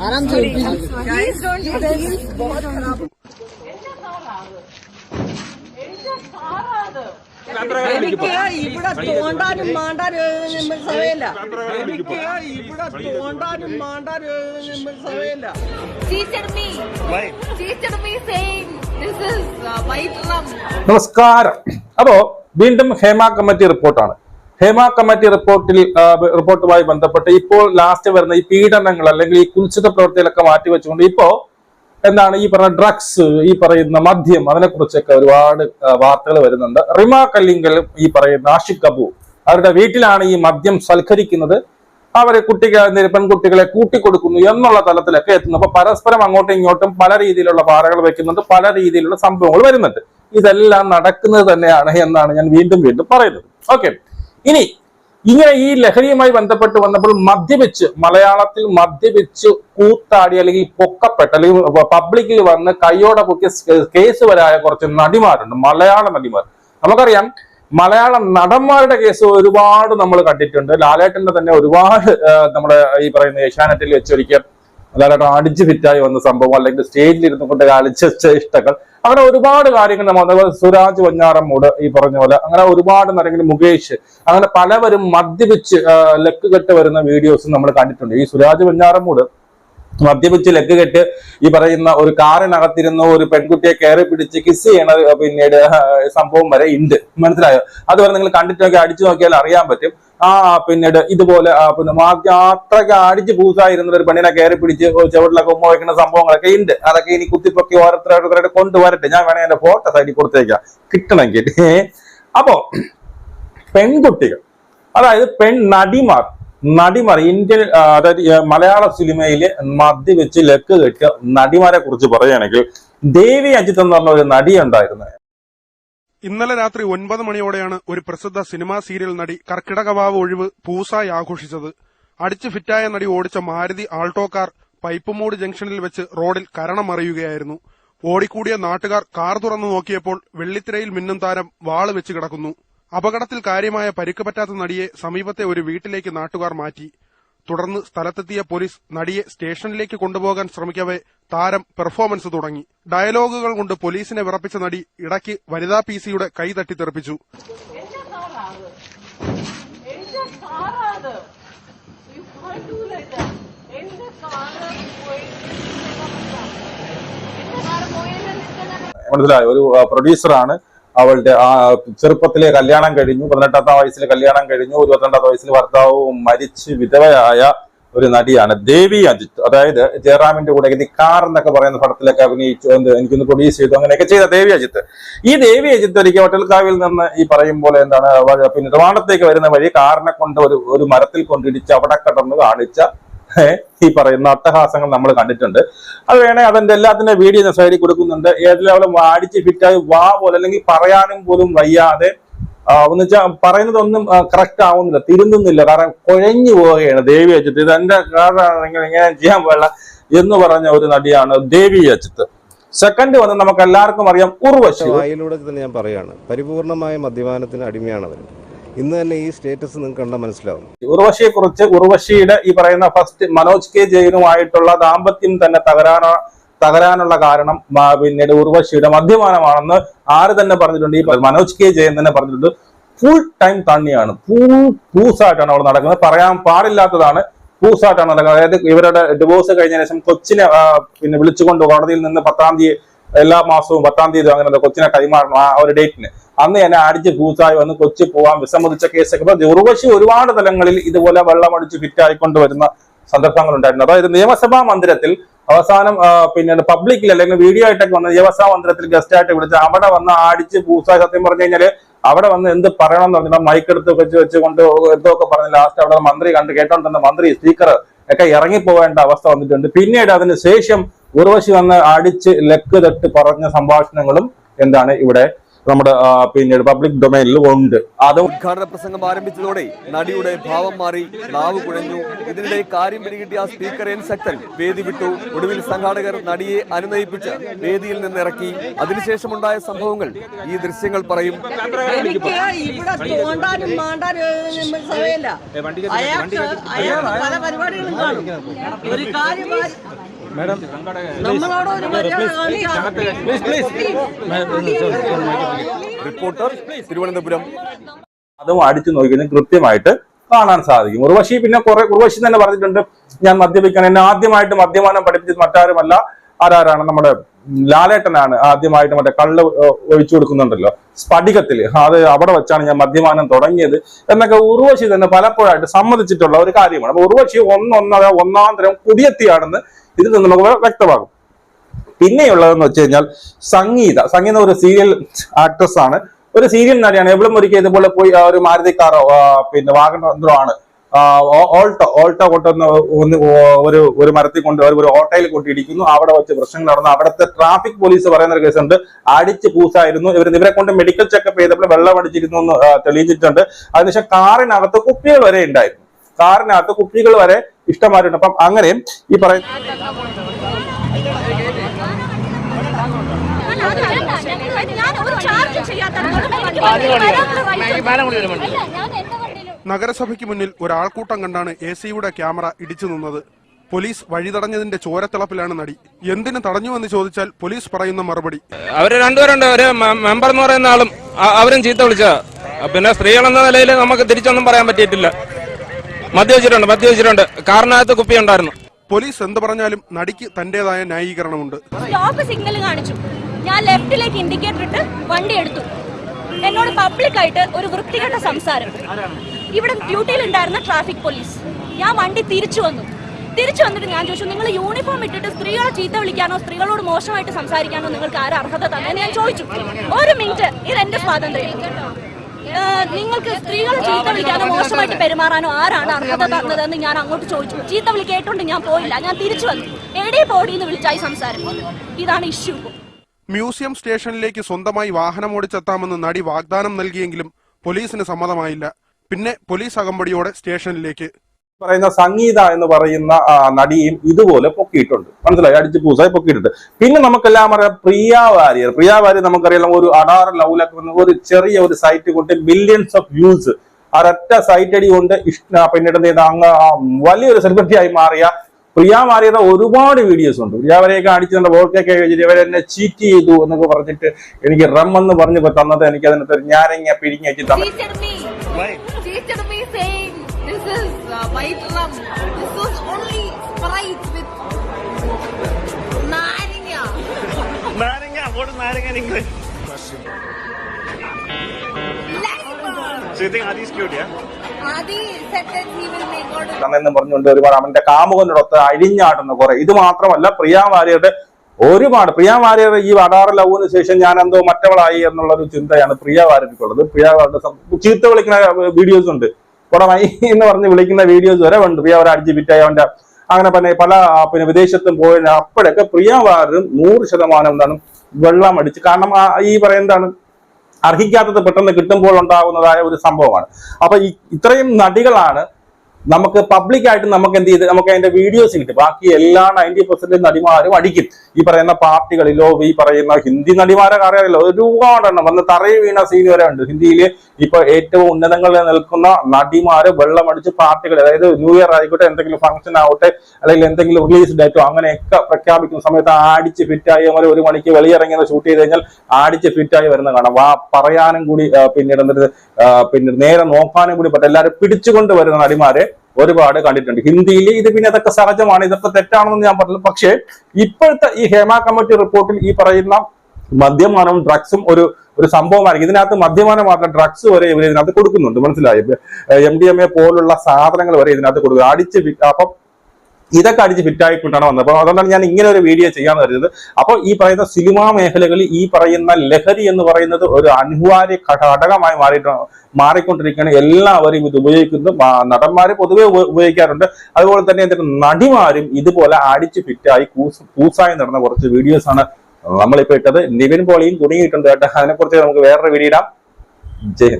आराम से Guys, don't do this. बहुत खराब എനിക്ക് ഇവിടെ തോണ്ടാനും മാണ്ടാനും സമയമില്ല എനിക്ക് ഇവിടെ തോണ്ടാനും മാണ്ടാനും സമയമില്ല Teacher me. Teacher me saying this is uh, white rum. നമസ്കാരം അപ്പോ വീണ്ടും ഹേമ കമ്മിറ്റി റിപ്പോർട്ടാണ് ഹേമ കമ്മിറ്റി റിപ്പോർട്ടിൽ റിപ്പോർട്ടുമായി ബന്ധപ്പെട്ട് ഇപ്പോൾ ലാസ്റ്റ് വരുന്ന ഈ പീഡനങ്ങൾ അല്ലെങ്കിൽ ഈ കുൽസിത പ്രവൃത്തികളൊക്കെ മാറ്റിവെച്ചുകൊണ്ട് ഇപ്പോ എന്താണ് ഈ പറഞ്ഞ ഡ്രഗ്സ് ഈ പറയുന്ന മദ്യം അതിനെ കുറിച്ചൊക്കെ ഒരുപാട് വാർത്തകൾ വരുന്നുണ്ട്. റിമ കല്ലിങ്കലും ഈ പറയുന്ന ആഷിഖ് കപൂർ അവരുടെ വീട്ടിലാണ് ഈ മദ്യം സൽക്കരിക്കുന്നത്. അവരെ കുട്ടികൾ പെൺകുട്ടികളെ കൂട്ടിക്കൊടുക്കുന്നു എന്നുള്ള തലത്തിലൊക്കെ എത്തുന്നു. അപ്പൊ പരസ്പരം അങ്ങോട്ടും ഇങ്ങോട്ടും പല രീതിയിലുള്ള പാറകൾ വെക്കുന്നുണ്ട് പല രീതിയിലുള്ള സംഭവങ്ങൾ വരുന്നുണ്ട്. ഇതെല്ലാം നടക്കുന്നത് തന്നെയാണ് എന്നാണ് ഞാൻ വീണ്ടും വീണ്ടും പറയുന്നത്. ഓക്കെ ഇനി ഇങ്ങനെ ഈ ലഹരിയുമായി ബന്ധപ്പെട്ട് വന്നപ്പോൾ മദ്യപിച്ച് മലയാളത്തിൽ മദ്യപിച്ച് കൂത്താടി അല്ലെങ്കിൽ പൊക്കപ്പെട്ട അല്ലെങ്കിൽ പബ്ലിക്കിൽ വന്ന് കയ്യോടെ പൊക്കിയ കേസ് വരായ കുറച്ച് നടിമാരുണ്ട് മലയാള നടിമാർ. നമുക്കറിയാം മലയാള നടന്മാരുടെ കേസ് ഒരുപാട് നമ്മൾ കണ്ടിട്ടുണ്ട്. ലാലേട്ടന്റെ തന്നെ ഒരുപാട് നമ്മുടെ ഈ പറയുന്ന ഏഷ്യാനെറ്റിൽ വെച്ചൊരിക്കൽ ലാലേട്ടൻ അടിച്ച് ഫിറ്റായി വന്ന സംഭവം അല്ലെങ്കിൽ സ്റ്റേജിൽ ഇരുന്നു കൊണ്ട് കളിച്ച ചേഷ്ടകൾ അങ്ങനെ ഒരുപാട് കാര്യങ്ങൾ നമ്മൾ സുരാജ് സുരാജ് വഞ്ഞാറമ്മൂട് ഈ പറഞ്ഞ പോലെ. അങ്ങനെ ഒരുപാട് നടക്കുന്ന മുകേഷ് അങ്ങനെ പലവരും മദ്യപിച്ച് ലക്ക് കെട്ട് വരുന്ന വീഡിയോസ് നമ്മൾ കണ്ടിട്ടുണ്ട്. ഈ സുരാജ് വഞ്ഞാറം വഞ്ഞാറമ്മൂട് മദ്യപിച്ച് ലെഗ് കെട്ട് ഈ പറയുന്ന ഒരു കാറിനകത്തിരുന്ന ഒരു പെൺകുട്ടിയെ കയറി പിടിച്ച് കിസ് ചെയ്യണ പിന്നീട് സംഭവം വരെ ഉണ്ട് മനസ്സിലായോ? അതുവരെ നിങ്ങൾ കണ്ടിട്ട് നോക്കി അടിച്ചു നോക്കിയാൽ അറിയാൻ പറ്റും. ആ പിന്നീട് ഇതുപോലെ പിന്നെ അത്രയ്ക്ക് അടിച്ച് പൂസായിരുന്ന ഒരു പെണ്ണിനെ കയറി പിടിച്ച് ചുവട്ടിലൊക്കെ ഉമ്മ വയ്ക്കുന്ന സംഭവങ്ങളൊക്കെ ഉണ്ട് അതൊക്കെ ഇനി കുത്തിപ്പൊക്കി ഓരോരുത്തരോട് കൊണ്ടുവരട്ടെ. ഞാൻ വേണേ എന്റെ ഫോട്ടോ സൈഡിൽ കൊടുത്തേക്കാം. കിട്ടണമെങ്കിൽ. അപ്പോ പെൺകുട്ടികൾ അതായത് പെൺ നടിമാർ നടിമാർ ഇന്ത്യൻ അതായത് മലയാള സിനിമയിൽ മദ്യവെച്ച് ലക്ക് കെട്ടിയ നടിമാരെ കുറിച്ച് പറയുകയാണെങ്കിൽ ദേവി അജിത്ത് എന്ന് പറഞ്ഞ ഒരു നടി ഉണ്ടായിരുന്നു. ഇന്നലെ രാത്രി ഒൻപത് മണിയോടെയാണ് ഒരു പ്രസിദ്ധ സിനിമാ സീരിയൽ നടി കർക്കിടകവാവ് ഒഴിവ് പൂസായി ആഘോഷിച്ചത്. അടിച്ചു ഫിറ്റായ നടി ഓടിച്ച മാരുതി ആൾട്ടോ കാർ പൈപ്പുമൂട് ജംഗ്ഷനിൽ വെച്ച് റോഡിൽ കരണമറിയുകയായിരുന്നു ഓടിക്കൂടിയ നാട്ടുകാർ കാർ തുറന്നു നോക്കിയപ്പോൾ വെള്ളിത്തിരയിൽ മിന്നും താരം വാൾ വെച്ച് കിടക്കുന്നു. അപകടത്തിൽ കാര്യമായ പരിക്ക് പറ്റാത്ത നടിയെ സമീപത്തെ ഒരു വീട്ടിലേക്ക് നാട്ടുകാർ മാറ്റി. തുടർന്ന് സ്ഥലത്തെത്തിയ പോലീസ് നടിയെ സ്റ്റേഷനിലേക്ക് കൊണ്ടുപോകാൻ ശ്രമിക്കവേ താരം പെർഫോമൻസ് തുടങ്ങി. ഡയലോഗുകൾ കൊണ്ട് പോലീസിനെ വിറപ്പിച്ച നടി ഇടയ്ക്ക് വനിതാ പി സിയുടെ കൈ തട്ടിത്തെറിപ്പിച്ചു. മനസ്സിലായി. ഒരു പ്രൊഡ്യൂസറാണ് അവളുടെ ആ ചെറുപ്പത്തിലെ കല്യാണം കഴിഞ്ഞു പതിനെട്ടാമത്തെ വയസ്സിൽ കല്യാണം കഴിഞ്ഞു ഇരുപത്തിരണ്ടാമത്തെ വയസ്സിൽ ഭർത്താവ് മരിച്ച് വിധവയായ ഒരു നടിയാണ് ദേവി അജിത് അതായത് ജയറാമിന്റെ കൂടെ കാർ എന്നൊക്കെ പറയുന്ന പടത്തിലൊക്കെ അഭിനയിച്ചു എന്ത് എനിക്കൊന്ന് പ്രൊഡ്യൂസ് ചെയ്തു അങ്ങനെയൊക്കെ ചെയ്ത ദേവി അജിത്ത്. ഈ ദേവി അജിത്ത് ഒരിക്കൽ വട്ടൽക്കാവിൽ നിന്ന് ഈ പറയും പോലെ എന്താണ് പിന്നെ നിർമ്മാണത്തേക്ക് വരുന്ന വഴി കാറിനെ കൊണ്ട് ഒരു ഒരു മരത്തിൽ കൊണ്ടിടിച്ച് അവിടെ കടന്ന് കാണിച്ച ഈ പറയുന്ന അട്ടഹാസങ്ങൾ നമ്മൾ കണ്ടിട്ടുണ്ട്. അത് വേണേ അതിന്റെ എല്ലാത്തിന്റെ വീഡിയോ ഞാൻ സൈഡിൽ കൊടുക്കുന്നുണ്ട്. ഏതെല്ലാം അടിച്ച് ഫിറ്റായി വാ പോലെ അല്ലെങ്കിൽ പറയാനും പോലും വയ്യാതെ ഒന്ന് വെച്ചാൽ പറയുന്നതൊന്നും കറക്റ്റ് ആവുന്നില്ല തിരുന്നുന്നില്ല കാരണം കുഴഞ്ഞു പോവുകയാണ് ദേവി അജിത്ത്. ഇത് എന്റെ കാരണമാണെങ്കിൽ ഇങ്ങനെ ചെയ്യാൻ പാടില്ല എന്ന് പറഞ്ഞ ഒരു നടിയാണ് ദേവി അജിത്ത്. സെക്കൻഡ് വന്ന് നമുക്ക് എല്ലാവർക്കും അറിയാം ഉർവശി. വായിലൂടെ തന്നെ ഞാൻ പറയാണ് പരിപൂർണമായ മദ്യപാനത്തിന് അടിമയാണ് അവർ ഇന്ന് തന്നെ ഈ സ്റ്റേറ്റസ് നിങ്ങൾക്ക് കണ്ടാൽ മനസ്സിലാവും. ഉർവശിയെ കുറിച്ച് ഉർവശിയുടെ ഈ പറയുന്ന ഫസ്റ്റ് മനോജ് കെ ജയിനുമായിട്ടുള്ള ദാമ്പത്യം തന്നെ തകരാന തകരാനുള്ള കാരണം പിന്നീട് ഉർവശിയുടെ മദ്യപാനമാണെന്ന് ആര് തന്നെ പറഞ്ഞിട്ടുണ്ട്? ഈ മനോജ് കെ ജയൻ തന്നെ പറഞ്ഞിട്ടുണ്ട്. Full time തണ്ണിയാണ്. പൂസായിട്ടാണ് അവൾ നടക്കുന്നത്. പറയാൻ പാടില്ലാത്തതാണ് പൂസായിട്ടാണ് നടക്കുന്നത്. അതായത് ഇവരുടെ ഡിവോഴ്സ് കഴിഞ്ഞ ശേഷം കൊച്ചിനെ പിന്നെ വിളിച്ചുകൊണ്ട് കോടതിയിൽ നിന്ന് പത്താം തീയതി എല്ലാ മാസവും പത്താം തീയതി അങ്ങനെ കൊച്ചിനെ കൈമാറണം ആ ഒരു ഡേറ്റിന് അന്ന് എന്നെ അടിച്ച് പൂസായി വന്ന് കൊച്ചി പോവാൻ വിസമ്മതിച്ച കേസൊക്കെ ഇപ്പൊ ഉർവശി ഒരുപാട് തലങ്ങളിൽ ഇതുപോലെ വെള്ളമടിച്ച് ഫിറ്റായിക്കൊണ്ട് വരുന്ന സന്ദർഭങ്ങൾ ഉണ്ടായിരുന്നു അതായത് നിയമസഭാ മന്ദിരത്തിൽ അവസാനം പിന്നെ പബ്ലിക്കിൽ അല്ലെങ്കിൽ വീഡിയോ ആയിട്ടൊക്കെ വന്ന് നിയമസഭാ മന്ദിരത്തിൽ ഗസ്റ്റ് ആയിട്ട് വിളിച്ച് അവിടെ വന്ന് അടിച്ച് പൂസായി സത്യം പറഞ്ഞു കഴിഞ്ഞാൽ അവിടെ വന്ന് എന്ത് പറയണം എന്ന് പറഞ്ഞാൽ മൈക്ക് എടുത്ത് വെച്ച് വെച്ചുകൊണ്ട് എന്തോ ഒക്കെ പറഞ്ഞ് ലാസ്റ്റ് അവിടെ മന്ത്രി കണ്ട് കേട്ടോണ്ടെന്ന് മന്ത്രി സ്പീക്കർ ഒക്കെ ഇറങ്ങിപ്പോവേണ്ട അവസ്ഥ വന്നിട്ടുണ്ട്. പിന്നീട് അതിന് ശേഷം ഉർവശി വന്ന് അടിച്ച് ലക്ക് തട്ട് പറഞ്ഞ സംഭാഷണങ്ങളും എന്താണ് ഇവിടെ നമ്മുടെ പിന്നെ പിന്നീട് പബ്ലിക് ഡൊമൈനിൽ ഉണ്ട്. അത് ഉദ്ഘാടന പ്രസംഗം ആരംഭിച്ചതോടെ നടിയുടെ ഭാവം മാറി നാവ് കുഴഞ്ഞു. ഇതിനിടെ കാര്യം പിടികിട്ടിയ സ്പീക്കർ എൻ ശക്തൻ വേദി വിട്ടു. ഒടുവിൽ സംഘാടകർ നടിയെ അനുനയിപ്പിച്ച് വേദിയിൽ നിന്ന് ഇറക്കി അതിനുശേഷമുണ്ടായ സംഭവങ്ങൾ ഈ ദൃശ്യങ്ങൾ പറയും. എനിക്ക് ഇവിടെ തോണ്ടാനും മാണ്ടാനും സമയമില്ല അയാൾ പല പരിപാടികളും കാണും. ഒരു കാര്യം മര്യാദ റിപ്പോർട്ടർ തിരുവനന്തപുരം. അതും അടിച്ചു നോക്കിക്കഴിഞ്ഞാൽ കൃത്യമായിട്ട് കാണാൻ സാധിക്കും. ഉർവശി പിന്നെ കുറെ ഉർവശി തന്നെ പറഞ്ഞിട്ടുണ്ട്. ഞാൻ മദ്യപിക്കാൻ എന്നെ ആദ്യമായിട്ട് മദ്യപാനം പഠിപ്പിച്ചത് മറ്റാരുമല്ല. ആരാരാണ്? നമ്മുടെ ലാലേട്ടനാണ് ആദ്യമായിട്ട് മറ്റേ കള്ള് ഒഴിച്ചു കൊടുക്കുന്നുണ്ടല്ലോ. സ്ഫടികത്തിൽ അത് അവിടെ വെച്ചാണ് ഞാൻ മദ്യപാനം തുടങ്ങിയത് എന്നൊക്കെ ഉർവശി തന്നെ പലപ്പോഴായിട്ട് സമ്മതിച്ചിട്ടുള്ള ഒരു കാര്യമാണ്. അപ്പൊ ഉർവശി ഒന്നൊന്നര ഒന്നാം തരം കുടിയെത്തിയാണെന്ന് നിന്ന് നമുക്ക് വ്യക്തമാകും. പിന്നെയുള്ളതെന്ന് വെച്ച് കഴിഞ്ഞാൽ സംഗീത. സംഗീത ഒരു സീരിയൽ ആക്ട്രസ് ആണ്. ഒരു സീരിയൽ നടിയാണ്. എവിളും ഒരിക്കൽ ഇതുപോലെ പോയി ഒരു മാരുതി കാറോ പിന്നെ വാഗണോ ആണ് ഓൾട്ടോ ഓൾട്ടോ കൊണ്ടൊന്ന് ഒന്ന് ഒരു ഒരു മരത്തിൽ കൊണ്ട് ഒരു- ഓട്ടോയിൽ കൊണ്ട് ഇടിക്കുന്നു. അവിടെ വെച്ച് പ്രശ്നങ്ങൾ നടന്നു. അവിടുത്തെ ട്രാഫിക് പോലീസ് പറയുന്ന ഒരു കേസുണ്ട് അടിച്ച് പൂസായിരുന്നു. ഇവർ ഇവരെ കൊണ്ട് മെഡിക്കൽ ചെക്കപ്പ് ചെയ്തപ്പോൾ വെള്ളം അടിച്ചിരുന്നു എന്ന് തെളിയിച്ചിട്ടുണ്ട്. അതിനുശേഷം കാറിനകത്ത് കുപ്പികൾ വരെ ഉണ്ടായിരുന്നു. കാറിനകത്ത് കുപ്പികൾ വരെ ഇഷ്ടമായിട്ടുണ്ട്. അപ്പം അങ്ങനെ ഈ പറയുന്ന നഗരസഭയ്ക്ക് മുന്നിൽ ഒരാൾക്കൂട്ടം കണ്ടാണ് എ സിയുടെ ക്യാമറ ഇടിച്ചു നിന്നത്. പോലീസ് വഴി തടഞ്ഞതിന്റെ ചോരത്തിളപ്പിലാണ് നടി. എന്തിനു തടഞ്ഞുവെന്ന് ചോദിച്ചാൽ പോലീസ് പറയുന്ന മറുപടി. അവർ രണ്ടുപേരുണ്ട്. ഒരു മെമ്പർ എന്ന് പറയുന്ന ആളും അവരും ചീത്ത വിളിച്ചതാ. പിന്നെ സ്ത്രീകൾ എന്ന നിലയിൽ നമുക്ക് തിരിച്ചൊന്നും പറയാൻ പറ്റിയിട്ടില്ല. മദ്യവെച്ചിട്ടുണ്ട് മദ്യവെച്ചിട്ടുണ്ട് കാറിനകത്ത് കുപ്പി ഉണ്ടായിരുന്നു പോലീസ് എന്ത് പറഞ്ഞാലും നടിക്ക് തന്റേതായ ന്യായീകരണമുണ്ട്. സ്റ്റോപ്പ് സിഗ്നൽ കാണിച്ചു. ഞാൻ ലെഫ്റ്റിലേക്ക് ഇൻഡിക്കേറ്റർ ഇട്ട് വണ്ടി എടുത്തു. എന്നോട് പബ്ലിക് ആയിട്ട് ഒരു വൃത്തികെട്ട സംസാരം. ഇവിടെ ഡ്യൂട്ടിയിൽ ഉണ്ടായിരുന്ന ട്രാഫിക് പോലീസ് ഞാൻ വണ്ടി തിരിച്ചു വന്നു. തിരിച്ചു വന്നിട്ട് ഞാൻ ചോദിച്ചു നിങ്ങൾ യൂണിഫോം ഇട്ടിട്ട് സ്ത്രീകളെ ചീത്ത വിളിക്കാനോ സ്ത്രീകളോട് മോശമായിട്ട് സംസാരിക്കാനോ നിങ്ങൾക്ക് ആരും അർഹത തന്നെ ഞാൻ ചോദിച്ചു. ഒരു മിനിറ്റ് ഇത് എന്റെ സ്വാതന്ത്ര്യം. നിങ്ങൾക്ക് സ്ത്രീകൾ ചീത്ത വിളിക്കാനോ മോശമായിട്ട് പെരുമാറാനോ ആരാണ് അർഹത തന്നതെന്ന് ഞാൻ അങ്ങോട്ട് ചോദിച്ചു. ചീത്ത വിളി കേട്ടോണ്ട് ഞാൻ പോയില്ല. ഞാൻ തിരിച്ചു വന്നു. എടേ പോടി എന്ന് വിളിച്ചായി സംസാരം. ഇതാണ് ഇഷ്യൂ. മ്യൂസിയം സ്റ്റേഷനിലേക്ക് സ്വന്തമായി വാഹനം ഓടിച്ചെത്താമെന്ന് നടി വാഗ്ദാനം നൽകിയെങ്കിലും പോലീസിന് സമ്മതമായില്ല. പിന്നെ പോലീസ് അകമ്പടിയോടെ സ്റ്റേഷനിലേക്ക് പറയുന്ന സംഗീത എന്ന് പറയുന്ന ആ, നടിയും ഇതുപോലെ പൊക്കിയിട്ടുണ്ട്. മനസ്സിലായി? അടിച്ച് പൂസായി പൊക്കിയിട്ടുണ്ട്. പിന്നെ നമുക്കെല്ലാം അറിയാം പ്രിയ വാര്യർ. പ്രിയ വാര്യർ നമുക്കറിയാം ഒരു അടാറ് ലൗലൊക്കെ വന്ന ഒരു ചെറിയ ഒരു സൈറ്റ് കൊണ്ട് മില്യൺസ് ഓഫ് വ്യൂസ് ഒരൊറ്റ സൈറ്റ് അടി കൊണ്ട് ഇഷ്ട പിന്നീട് ചെയ്ത അങ്ങ് വലിയൊരു സെലിബ്രിറ്റി ആയി മാറിയ പ്രിയ മാറിയുടെ ഒരുപാട് വീഡിയോസ് ഉണ്ട്. പ്രിയ വരെയൊക്കെ അടിച്ചിട്ടുണ്ട് വോട്ടൊക്കെ കഴിച്ചിട്ട് ഇവരെന്നെ ചീറ്റ് ചെയ്തു എന്നൊക്കെ പറഞ്ഞിട്ട് എനിക്ക് റം എന്ന് പറഞ്ഞ് തന്നത് എനിക്ക് അതിനകത്ത് ഒരു ഞാരങ്ങ പിഴിഞ്ഞ് white rum. This was only Sprite with നാരങ്ങ. നാരങ്ങ what is നാരങ്ങ in English? So you think Adi's cute, yeah? Adi said that he will make എന്ന് പറഞ്ഞുകൊണ്ട് ഒരുപാട് അവന്റെ കാമുകനോടൊത്ത് അഴിഞ്ഞാടുന്ന കുറെ ഇത് മാത്രമല്ല പ്രിയ വാര്യരുടെ ഒരുപാട് പ്രിയ വാര്യർ ഈ വടാറ് ലവിന് ശേഷം ഞാൻ എന്തോ മറ്റവളായി എന്നുള്ള ഒരു ചിന്തയാണ് പ്രിയ വാര്യർക്കുള്ളത് പ്രിയ വാര്യരുടെ ചീത്ത വിളിക്കുന്ന വീഡിയോസ് ഉണ്ട് കുടമായി എന്ന് പറഞ്ഞ് വിളിക്കുന്ന വീഡിയോസ് വരെ ഉണ്ട് പ്രിയ അവർ അടിച്ച് വിറ്റായി അവന്റെ അങ്ങനെ പിന്നെ പല പിന്നെ വിദേശത്തും പോയ അപ്പോഴൊക്കെ പ്രിയ വാര്യരും നൂറ് ശതമാനം എന്താണ് വെള്ളം അടിച്ച്. കാരണം ഈ പറയുന്നതാണ് അർഹിക്കാത്തത് പെട്ടെന്ന് കിട്ടുമ്പോൾ ഉണ്ടാകുന്നതായ ഒരു സംഭവമാണ്. അപ്പൊ ഈ ഇത്രയും നടികളാണ് നമുക്ക് പബ്ലിക്കായിട്ട് നമുക്ക് എന്ത് ചെയ്ത് നമുക്ക് അതിന്റെ വീഡിയോസ് കിട്ടും. ബാക്കി എല്ലാ നയന്റി പെർസെന്റ് നടിമാരും അടിക്കും. ഈ പറയുന്ന പാർട്ടികളിലോ ഈ പറയുന്ന ഹിന്ദി നടിമാരെ അറിയാറില്ല ഒരുപാടെണ്ണം വന്ന് തറയിൽ വീണ സീൻ വരെ ഉണ്ട്. ഹിന്ദിയിൽ ഇപ്പൊ ഏറ്റവും ഉന്നതങ്ങളിൽ നിൽക്കുന്ന നടിമാര് വെള്ളമടിച്ച് പാർട്ടികൾ അതായത് ന്യൂ ഇയർ ആയിക്കോട്ടെ എന്തെങ്കിലും ഫംഗ്ഷൻ ആവട്ടെ അല്ലെങ്കിൽ എന്തെങ്കിലും റിലീസ് ഡേറ്റോ അങ്ങനെയൊക്കെ പ്രഖ്യാപിക്കുന്ന സമയത്ത് ആടിച്ച് ഫിറ്റായി പോലെ ഒരു മണിക്ക് വെളിയിറങ്ങിയത് ഷൂട്ട് ചെയ്ത് കഴിഞ്ഞാൽ ആടിച്ച് ഫിറ്റായി വരുന്ന കാണാം. വാ പറയാനും കൂടി പിന്നീട് എന്നിട്ട് പിന്നെ നേരെ നോക്കാനും കൂടി പറ്റും. എല്ലാവരും പിടിച്ചുകൊണ്ട് വരുന്ന നടിമാരെ ഒരുപാട് കണ്ടിട്ടുണ്ട്. ഹിന്ദിയിൽ ഇത് പിന്നെ അതൊക്കെ സഹജമാണ്. ഇതൊക്കെ തെറ്റാണെന്ന് ഞാൻ പറഞ്ഞു പക്ഷേ ഇപ്പോഴത്തെ ഈ ഹേമ കമ്മിറ്റി റിപ്പോർട്ടിൽ ഈ പറയുന്ന മദ്യപാനവും ഡ്രഗ്സും ഒരു ഒരു സംഭവമായിരിക്കും. ഇതിനകത്ത് മദ്യപാനം മാത്രം ഡ്രഗ്സ് വരെ ഇവർ ഇതിനകത്ത് കൊടുക്കുന്നുണ്ട്. മനസ്സിലായി? എം ഡി എം എ പോലുള്ള സാധനങ്ങൾ വരെ ഇതിനകത്ത് കൊടുക്കുക അടിച്ച് അപ്പം ഇതൊക്കെ അടിച്ച് ഫിറ്റായിക്കൊണ്ടാണ് വന്നത്. അപ്പോൾ അതുകൊണ്ടാണ് ഞാൻ ഇങ്ങനെ ഒരു വീഡിയോ ചെയ്യാന്ന് കരുതുന്നത്. അപ്പോൾ ഈ പറയുന്ന സിനിമാ മേഖലകളിൽ ഈ പറയുന്ന ലഹരി എന്ന് പറയുന്നത് ഒരു അനിവാര്യ ഘടകമായി മാറിയിട്ട് മാറിക്കൊണ്ടിരിക്കുകയാണ്. എല്ലാവരും ഇത് ഉപയോഗിക്കുന്നു. നടന്മാർ പൊതുവെ ഉപയോഗിക്കാറുണ്ട്. അതുപോലെ തന്നെ എന്തൊക്കെ നടിമാരും ഇതുപോലെ അടിച്ച് ഫിറ്റായി കൂസ് കൂസായി നടന്ന കുറച്ച് വീഡിയോസ് ആണ് നമ്മളിപ്പോ ഇട്ടത് നിവിൻ പോളിയും കുടുങ്ങിയിട്ടുണ്ട് കേട്ടോ. അതിനെക്കുറിച്ച് നമുക്ക് വേറൊരു വീഡിയോ ഇടാം. ജയ്